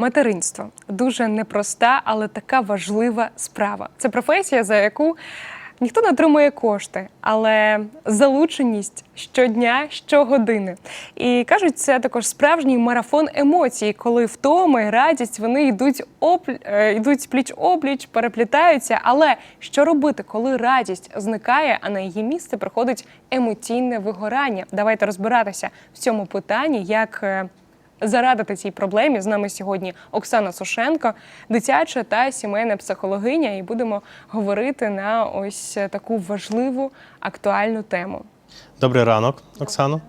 Материнство дуже непроста, але така важлива справа. Це професія, за яку ніхто не отримує кошти, але залученість щодня, щогодини. І кажуть, це також справжній марафон емоцій, коли втома і радість вони йдуть оплі... е, йдуть пліч опліч, переплітаються. Але що робити, коли радість зникає, а на її місце приходить емоційне вигорання? Давайте розбиратися в цьому питанні, як. Зарадити цій проблемі. З нами сьогодні Оксана Сушенко, дитяча та сімейна психологиня, і будемо говорити на ось таку важливу актуальну тему. Добрий ранок, Оксано.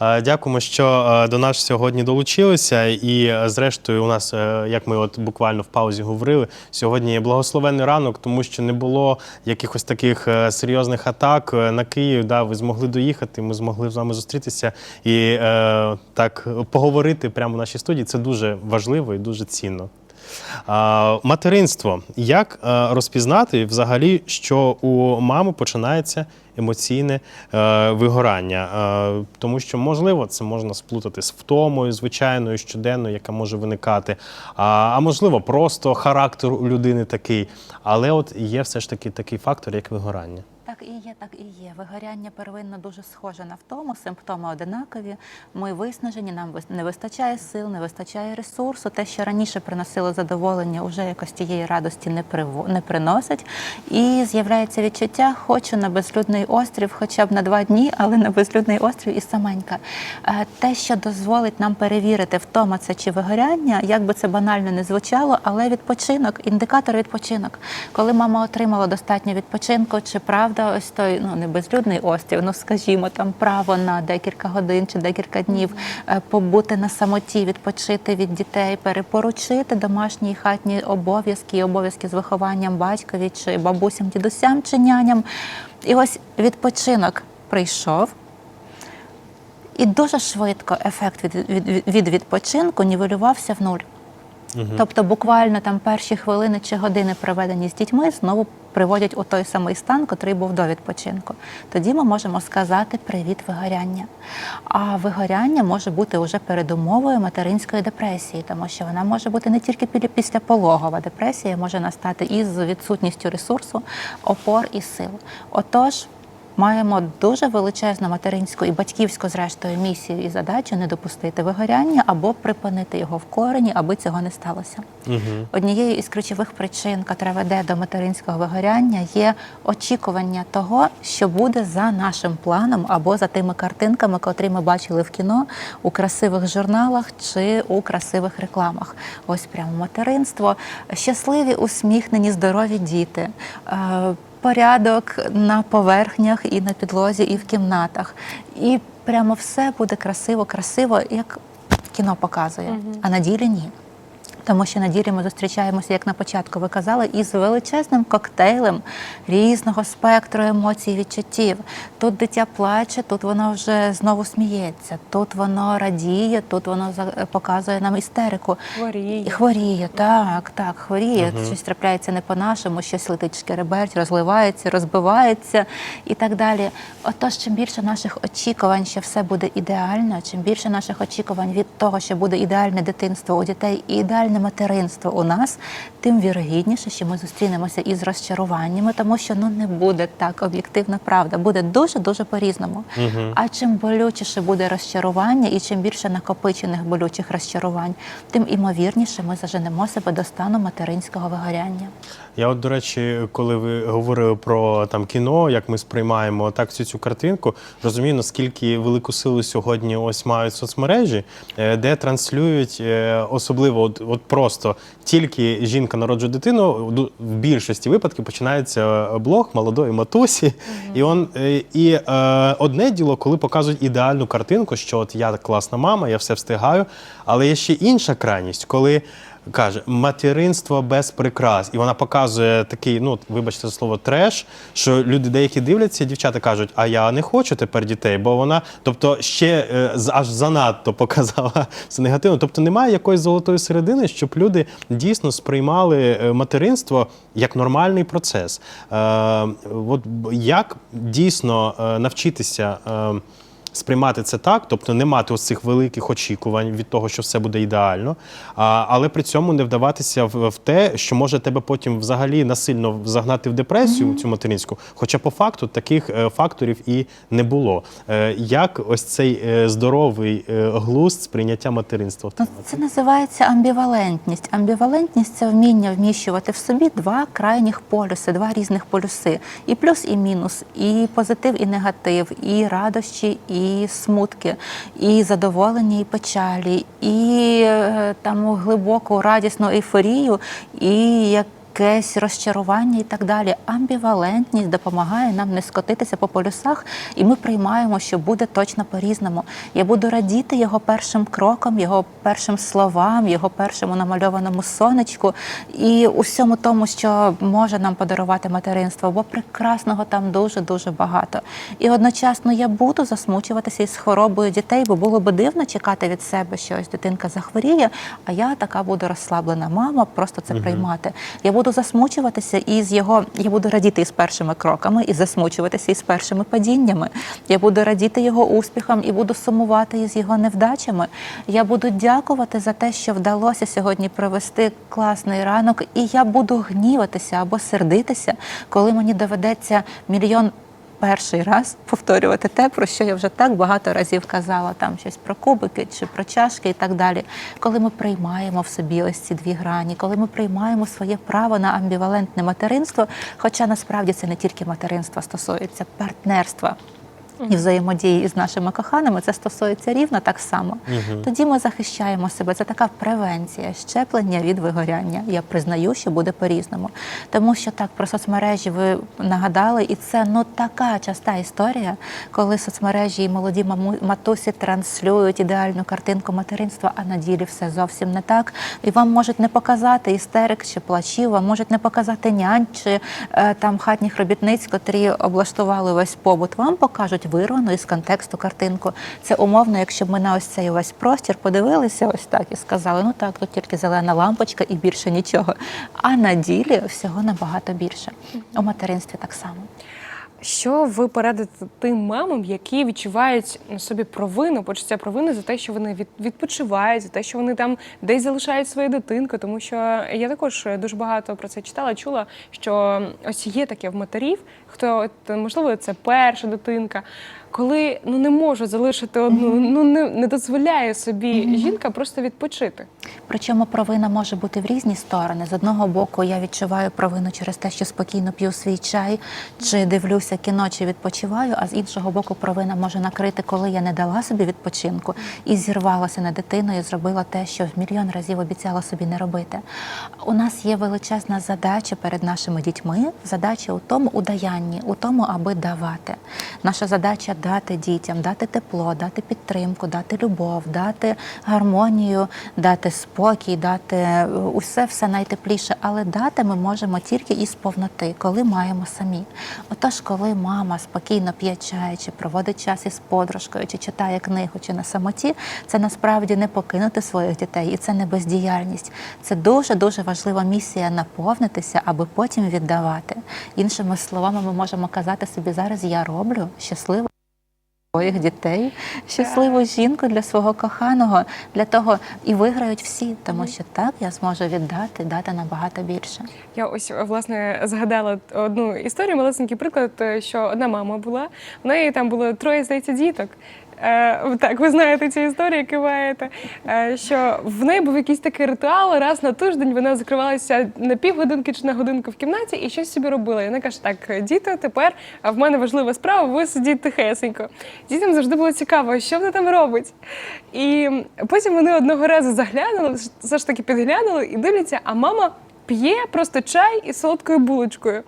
Е, Дякуємо, що е, до нас сьогодні долучилися. І е, зрештою, у нас, як ми от буквально в паузі говорили, сьогодні благословенний ранок, тому що не було якихось таких серйозних атак на Київ. Да, ви змогли доїхати. Ми змогли з вами зустрітися і так поговорити прямо в нашій студії. Це дуже важливо і дуже цінно. Материнство. Як е, розпізнати взагалі, що у мами починається емоційне е, вигорання? Е, Тому що, можливо, це можна сплутати з втомою, звичайною, щоденною, яка може виникати. А можливо, просто характер у людини такий. Але от є все ж таки такий фактор, як вигорання. Так і є, так і є. Вигоряння первинно дуже схоже на втому, симптоми одинакові. Ми виснажені, нам не вистачає сил, не вистачає ресурсу. Те, що раніше приносило задоволення, вже якось тієї радості не приво- не приносить. І з'являється відчуття, хочу на безлюдний острів, хоча б на два дні, але на безлюдний острів і саменька. Е, Те, що дозволить нам перевірити, втома це чи вигоряння, як би це банально не звучало, але відпочинок, індикатор відпочинок. Коли мама отримала достатньо відпочинку, чи правда, ось той ну не безлюдний острів, ну скажімо, там право на декілька годин чи декілька днів е, побути на самоті, відпочити від дітей, перепоручити домашні і хатні обов'язки, і обов'язки з вихованням батькові чи бабусям, дідусям чи няням. І ось відпочинок прийшов. І дуже швидко ефект від, від, від відпочинку нівелювався в нуль. Тобто буквально там перші хвилини чи години, проведені з дітьми, знову приводять у той самий стан, котрий був до відпочинку. Тоді ми можемо сказати привіт вигоряння. А вигоряння може бути уже передумовою материнської депресії, тому що вона може бути не тільки післяпологова депресія, може настати із відсутністю ресурсу, опор і сил. Отож. Маємо дуже величезну материнську і батьківську, зрештою, місію і задачу не допустити вигоряння або припинити його в корені, аби цього не сталося. Угу. Однією із ключових причин, яка веде до материнського вигоряння, є очікування того, що буде за нашим планом або за тими картинками, котрі ми бачили в кіно у красивих журналах чи у красивих рекламах. Ось прямо материнство, щасливі, усміхнені, здорові діти. Порядок на поверхнях і на підлозі, і в кімнатах. І прямо все буде красиво, красиво, як кіно показує, а на ділі ні. Тому що на ділі ми зустрічаємося, як на початку ви казали, із величезним коктейлем різного спектру емоцій і відчуттів. Тут дитя плаче, тут воно вже знову сміється, тут воно радіє, тут воно за- показує нам істерику. Хворіє. І хворіє, так, так, хворіє. Щось трапляється не по-нашому, щось летить шкереберть, розливається, розбивається і так далі. Отож, чим більше наших очікувань, що все буде ідеально, чим більше наших очікувань від того, що буде ідеальне дитинство у дітей і ідеальне материнство у нас, тим вірогідніше, що ми зустрінемося із розчаруваннями, тому що ну не буде так об'єктивна правда, буде дуже дуже по-різному. А чим болючіше буде розчарування, і чим більше накопичених болючих розчарувань, тим імовірніше ми заженемо себе до стану материнського вигоряння. Я от, до речі, коли ви говорили про там кіно, як ми сприймаємо так всю цю картинку, розумію, наскільки велику силу сьогодні ось мають соцмережі, е, де транслюють е, особливо, от, от просто тільки жінка народжує дитину. В більшості випадків починається блог молодої матусі. І он е, і е, одне діло, коли показують ідеальну картинку, що от я класна мама, я все встигаю. Але є ще інша крайність, коли каже материнство без прикрас, і вона показує такий, ну вибачте за слово, треш. Що люди деякі дивляться, дівчата кажуть, а я не хочу тепер дітей, бо вона, тобто, ще е, аж занадто показала все негативно. Тобто немає якоїсь золотої середини, щоб люди дійсно сприймали е, материнство як нормальний процес. Е, от як дійсно е, навчитися. Е, сприймати це так, тобто не мати ось цих великих очікувань від того, що все буде ідеально, а, але при цьому не вдаватися в, в те, що може тебе потім взагалі насильно загнати в депресію цю материнську. Хоча по факту таких е, факторів і не було. Е, як ось цей е, здоровий е, глузд сприйняття материнства? Ну, це називається амбівалентність. Амбівалентність це вміння вміщувати в собі два крайніх полюси, два різних полюси. І плюс, і мінус, і позитив, і негатив, і радощі, і смутки, і задоволення, і печалі, і е, там глибоку радісну ейфорію, і як якесь розчарування і так далі. Амбівалентність допомагає нам не скотитися по полюсах, і ми приймаємо, що буде точно по-різному. Я буду радіти його першим кроком, його першим словам, його першому намальованому сонечку і усьому тому, що може нам подарувати материнство, бо прекрасного там дуже дуже багато. І одночасно я буду засмучуватися із хворобою дітей, бо було би дивно чекати від себе, що ось дитинка захворіє, а я така буду розслаблена мама, просто це приймати. Я буду засмучуватися із його, я буду радіти із першими кроками, і засмучуватися із першими падіннями. Я буду радіти його успіхам і буду сумувати із його невдачами. Я буду дякувати за те, що вдалося сьогодні провести класний ранок, і я буду гніватися або сердитися, коли мені доведеться мільйон перший раз повторювати те, про що я вже так багато разів казала, там щось про кубики чи про чашки і так далі. Коли ми приймаємо в собі ось ці дві грані, коли ми приймаємо своє право на амбівалентне материнство, хоча насправді це не тільки материнство стосується партнерства. І взаємодії із нашими коханими це стосується рівно так само. Тоді ми захищаємо себе. Це така превенція, щеплення від вигоряння. Я признаю, що буде по-різному. Тому що так про соцмережі ви нагадали, і це ну така часта історія, коли соцмережі і молоді маму- матусі транслюють ідеальну картинку материнства, а на ділі все зовсім не так. І вам можуть не показати істерик чи плачів, вам можуть не показати нянь чи е, там хатніх робітниць, котрі облаштували весь побут. Вам покажуть вирвану із контексту картинку. Це умовно, якщо б ми на ось цей весь простір подивилися ось так і сказали, ну так, тут тільки зелена лампочка і більше нічого. А на ділі всього набагато більше. У материнстві так само. Що ви порадите тим мамам, які відчувають на собі провину, почуття провини за те, що вони від, відпочивають, за те, що вони там десь залишають свою дитинку? Тому що я також дуже багато про це читала, чула, що ось є таке в матерів, хто можливо це перша дитинка, коли ну не може залишити одну, ну не, не дозволяє собі жінка просто відпочити. Причому провина може бути в різні сторони. З одного боку, я відчуваю провину через те, що спокійно п'ю свій чай, чи дивлюся кіно, чи відпочиваю. А з іншого боку, провина може накрити, коли я не дала собі відпочинку і зірвалася на дитину і зробила те, що в мільйон разів обіцяла собі не робити. У нас є величезна задача перед нашими дітьми. Задача у тому удаянні, у тому, аби давати. Наша задача дати дітям, дати тепло, дати підтримку, дати любов, дати гармонію, дати спокій, дати е, усе все найтепліше. Але дати ми можемо тільки із повноти, коли маємо самі. Отож, коли мама спокійно п'є чай, чи проводить час із подружкою, чи читає книгу, чи на самоті, це насправді не покинути своїх дітей, і це не бездіяльність. Це дуже дуже важлива місія наповнитися, аби потім віддавати. Іншими словами, ми можемо казати собі зараз: я роблю щасливо своїх дітей, щасливу жінку для свого коханого, для того і виграють всі, тому що так я зможу віддати, дати набагато більше. Я ось власне згадала одну історію, малесенький приклад, е, що одна мама була. В неї там було троє здається діток. Е, так, ви знаєте цю історію, киваєте. Е, що в неї був якийсь такий ритуал. Раз на тиждень вона закривалася на півгодинки чи на годинку в кімнаті і щось собі робила. І вона каже: так, діти, тепер в мене важлива справа, ви сидіть тихесенько. Дітям завжди було цікаво, що вона там робить. І потім вони одного разу заглянули, все ж таки підглянули і дивляться, а мама п'є просто чай із солодкою булочкою.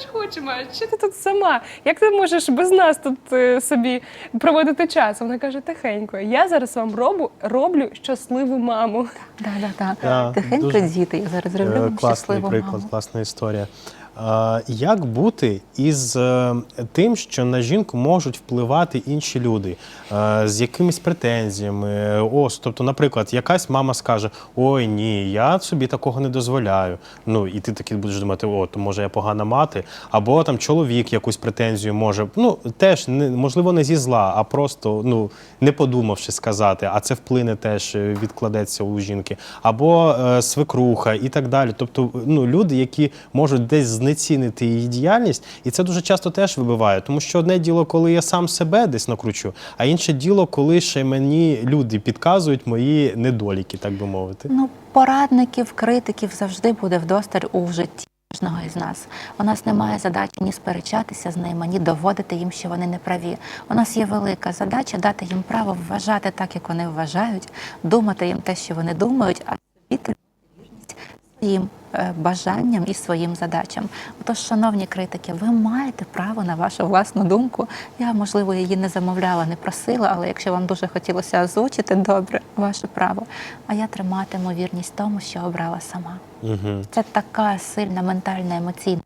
Теж хочемо. А що ти тут сама? Як ти можеш без нас тут е, собі проводити час? Вона каже: тихенько, я зараз вам роблю, роблю щасливу маму. Да, да, да. Да, Тихенько дуже, діти, я зараз Е, роблю вам Класний щасливу приклад, маму. класна історія. Як бути із е, тим, що на жінку можуть впливати інші люди з якимись претензіями? Ось, тобто, наприклад, якась мама скаже: Ой, ні, я собі такого не дозволяю. Ну і ти такий будеш думати, о, то може я погана мати, або там чоловік якусь претензію може. Ну теж можливо не зі зла, а просто ну не подумавши сказати, а це вплине теж е, відкладеться у жінки, або е, свекруха і так далі. Тобто, ну люди, які можуть десь знецінити її діяльність, і це дуже часто теж вибиває, тому що одне діло, коли я сам себе десь накручу, а інше діло, коли ще мені люди підказують мої недоліки, так би мовити. Ну, порадників, критиків завжди буде вдосталь у житті кожного із нас. У нас немає задачі ні сперечатися з ними, ні доводити їм, що вони не праві. У нас є велика задача дати їм право вважати так, як вони вважають, думати їм те, що вони думають, а собі вірність своїм бажанням і своїм задачам. Отож, шановні критики, ви маєте право на вашу власну думку. Я, можливо, її не замовляла, не просила, але якщо вам дуже хотілося озвучити, добре, ваше право. А я триматиму вірність тому, що обрала сама. Угу. Це така сильна ментальна емоційна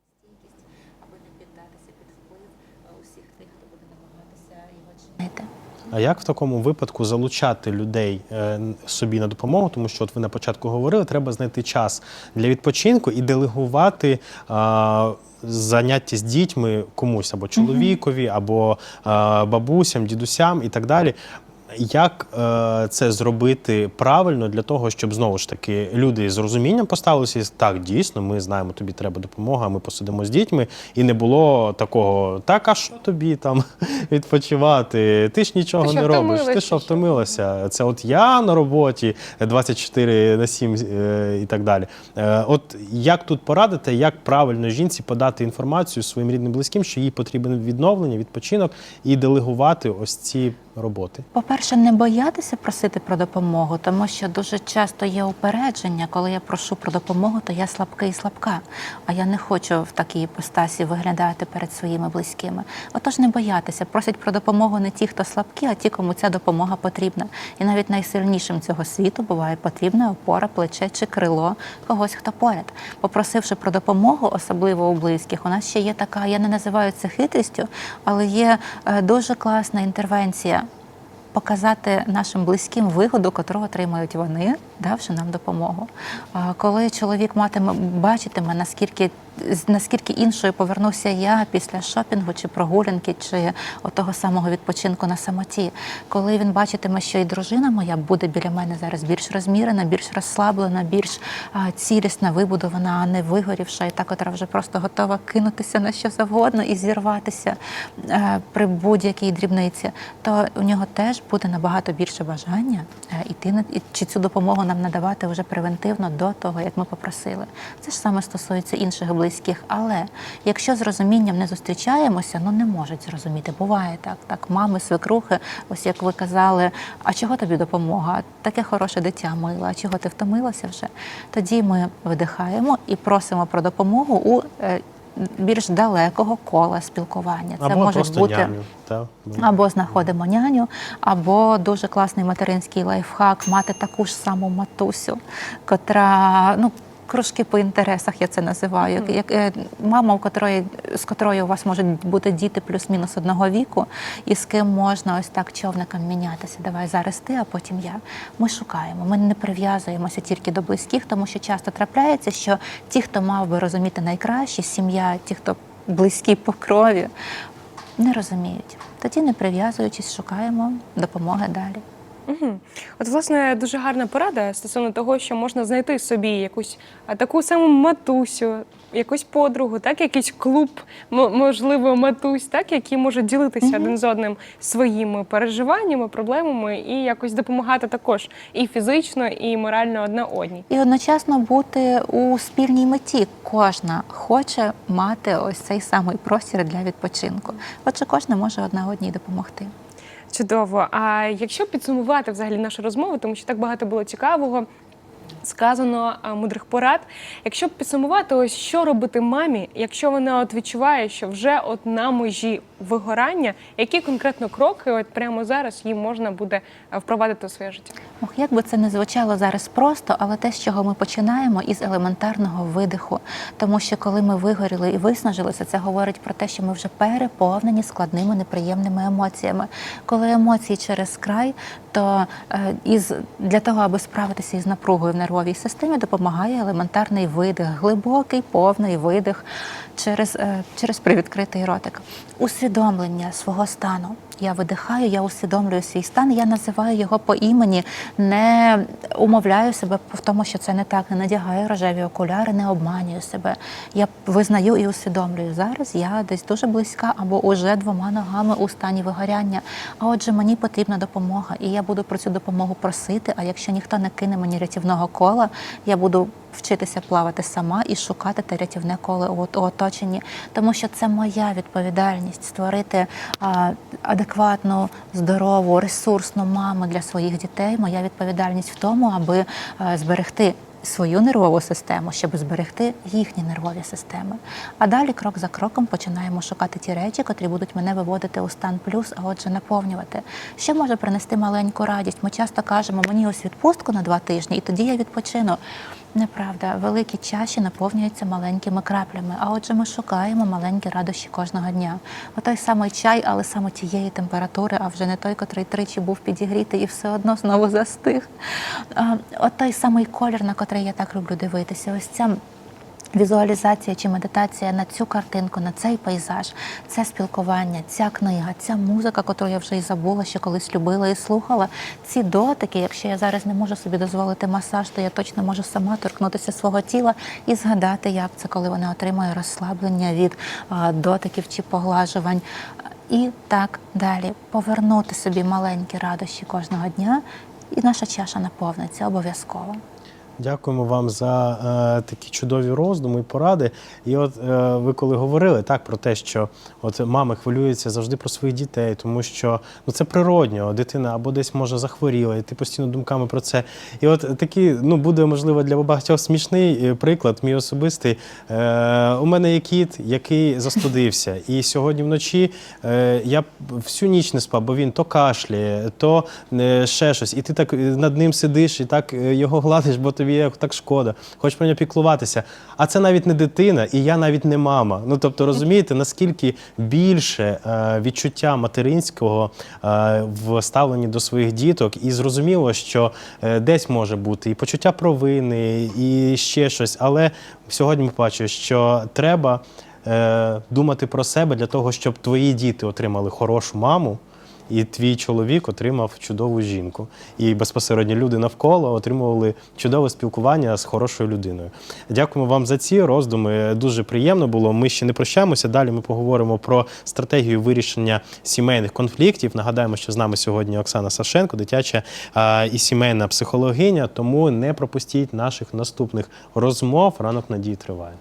А як в такому випадку залучати людей е, собі на допомогу? Тому що от ви на початку говорили, треба знайти час для відпочинку і делегувати. Заняття з дітьми комусь або чоловікові, або е, бабусям, дідусям і так далі. Як е, це зробити правильно для того, щоб знову ж таки люди з розумінням поставилися і так, дійсно, ми знаємо, тобі треба допомога, ми посидимо з дітьми, і не було такого, так, а що тобі там відпочивати? Ти ж нічого Ти не робиш, ти що що?» втомилася? Це от я на роботі 24 на 7 е, і так далі. Е, От як тут порадити, як правильно жінці подати інформацію своїм рідним близьким, що їй потрібен відновлення, відпочинок і делегувати ось ці роботи? По-перше, не боятися просити про допомогу, тому що дуже часто є упередження, коли я прошу про допомогу, то я слабкий і слабка. А я не хочу в такій постасі виглядати перед своїми близькими. Отож, не боятися. Просять про допомогу не ті, хто слабкі, а ті, кому ця допомога потрібна. І навіть найсильнішим цього світу буває потрібна опора, плече чи крило когось, хто поряд. Попросивши про допомогу, особливо у близьких, у нас ще є така, я не називаю це хитрістю, але є е, дуже класна інтервенція показати нашим близьким вигоду, котру отримають вони, давши нам допомогу. Коли чоловік матиме бачитиме, наскільки наскільки іншою повернуся я після шопінгу чи прогулянки, чи отого самого відпочинку на самоті, коли він бачитиме, що і дружина моя буде біля мене зараз більш розмірена, більш розслаблена, більш цілісна, вибудована, а не вигорівша, і та, котра вже просто готова кинутися на що завгодно і зірватися е, при будь-якій дрібниці, то у нього теж буде набагато більше бажання е, іти на і- чи цю допомогу нам надавати вже превентивно до того, як ми попросили. Це ж саме стосується інших близьких. Але якщо з розумінням не зустрічаємося, ну не можуть зрозуміти. Буває так. Так, мами, свекрухи, ось як ви казали, а чого тобі допомога? Таке хороше дитя мила, а чого ти втомилася вже? Тоді ми видихаємо і просимо про допомогу у е, більш далекого кола спілкування. Це Або може бути няню. Та, або знаходимо няню, або дуже класний материнський лайфхак мати таку ж саму матусю, котра ну. Кружки по інтересах я це називаю. Як, як е, мама, у котрої з котрою у вас можуть бути діти плюс-мінус одного віку, і з ким можна ось так човником мінятися. Давай зараз ти, а потім я. Ми шукаємо. Ми не прив'язуємося тільки до близьких, тому що часто трапляється, що ті, хто мав би розуміти найкраще, сім'я, ті, хто близькі по крові, не розуміють. Тоді, не прив'язуючись, шукаємо допомоги далі. Угу. От, власне, дуже гарна порада стосовно того, що можна знайти собі якусь таку саму матусю, якусь подругу, так, якийсь клуб, можливо, матусь, так, які можуть ділитися один з одним своїми переживаннями, проблемами і якось допомагати також і фізично, і морально одна одній. І одночасно бути у спільній меті. Кожна хоче мати ось цей самий простір для відпочинку. Отже, кожна може одна одній допомогти. Чудово. А якщо підсумувати взагалі нашу розмову, тому що так багато було цікавого. Сказано мудрих порад. Якщо підсумувати, ось що робити мамі, якщо вона от відчуває, що вже от на межі вигорання, які конкретно кроки, от прямо зараз їй можна буде впровадити у своє життя? Ох, як би це не звучало зараз просто, але те, з чого ми починаємо, із елементарного видиху. Тому що коли ми вигоріли і виснажилися, це говорить про те, що ми вже переповнені складними неприємними емоціями. Коли емоції через край, то е, із для того, аби справитися із напругою в нервовій системі, допомагає елементарний видих, глибокий, повний видих через, е, через привідкритий ротик. Усвідомлення свого стану. Я видихаю, я усвідомлюю свій стан, я називаю його по імені, не умовляю себе в тому, що це не так, не надягаю рожеві окуляри, не обманюю себе. Я визнаю і усвідомлюю. Зараз я десь дуже близька або уже двома ногами у стані вигоряння. А отже, мені потрібна допомога, і я буду про цю допомогу просити. А якщо ніхто не кине мені рятівного кола, я буду вчитися плавати сама і шукати те рятівне коло у, оточенні, тому що це моя відповідальність створити адекватну, здорову, ресурсну маму для своїх дітей. Моя відповідальність в тому, аби зберегти. Свою нервову систему, щоб зберегти їхні нервові системи. А далі, крок за кроком, починаємо шукати ті речі, котрі будуть мене виводити у стан плюс, а отже, наповнювати. Що може принести маленьку радість? Ми часто кажемо, мені ось відпустку на два тижні, і тоді я відпочину. Неправда, великі чаші наповнюються маленькими краплями. А отже, ми шукаємо маленькі радощі кожного дня. Отой самий чай, але саме тієї температури, а вже не той, котрий тричі був підігрітий і все одно знову застиг. От той самий колір, на котрий я так люблю дивитися. Ось ця Візуалізація чи медитація на цю картинку, на цей пейзаж, це спілкування, ця книга, ця музика, яку я вже і забула, що колись любила і слухала. Ці дотики, якщо я зараз не можу собі дозволити масаж, то я точно можу сама торкнутися свого тіла і згадати, як це, коли вона отримує розслаблення від дотиків чи поглажувань. І так далі. Повернути собі маленькі радощі кожного дня, і наша чаша наповниться обов'язково. Дякуємо вам за е, такі чудові роздуми і поради. І от е, ви коли говорили так про те, що от мами хвилюються завжди про своїх дітей, тому що ну це природньо, дитина або десь може захворіла, і ти постійно думками про це. І от такий, ну буде можливо для багатьох смішний е, приклад, мій особистий. Е, у мене є кіт, який застудився, і сьогодні вночі е, я всю ніч не спав, бо він то кашляє, то е, ще щось, і ти так е, над ним сидиш і так його гладиш, бо тобі як так шкода, хочеш про нього піклуватися. А це навіть не дитина, і я навіть не мама. Ну тобто, розумієте, наскільки більше е, відчуття материнського е, в ставленні до своїх діток, і зрозуміло, що е, десь може бути і почуття провини, і ще щось. Але сьогодні ми бачимо, що треба думати про себе для того, щоб твої діти отримали хорошу маму. І твій чоловік отримав чудову жінку. І безпосередньо люди навколо отримували чудове спілкування з хорошою людиною. Дякуємо вам за ці роздуми. Дуже приємно було. Ми ще не прощаємося. Далі ми поговоримо про стратегію вирішення сімейних конфліктів. Нагадаємо, що з нами сьогодні Оксана Сашенко, дитяча і сімейна психологиня. Тому не пропустіть наших наступних розмов. Ранок надії триває.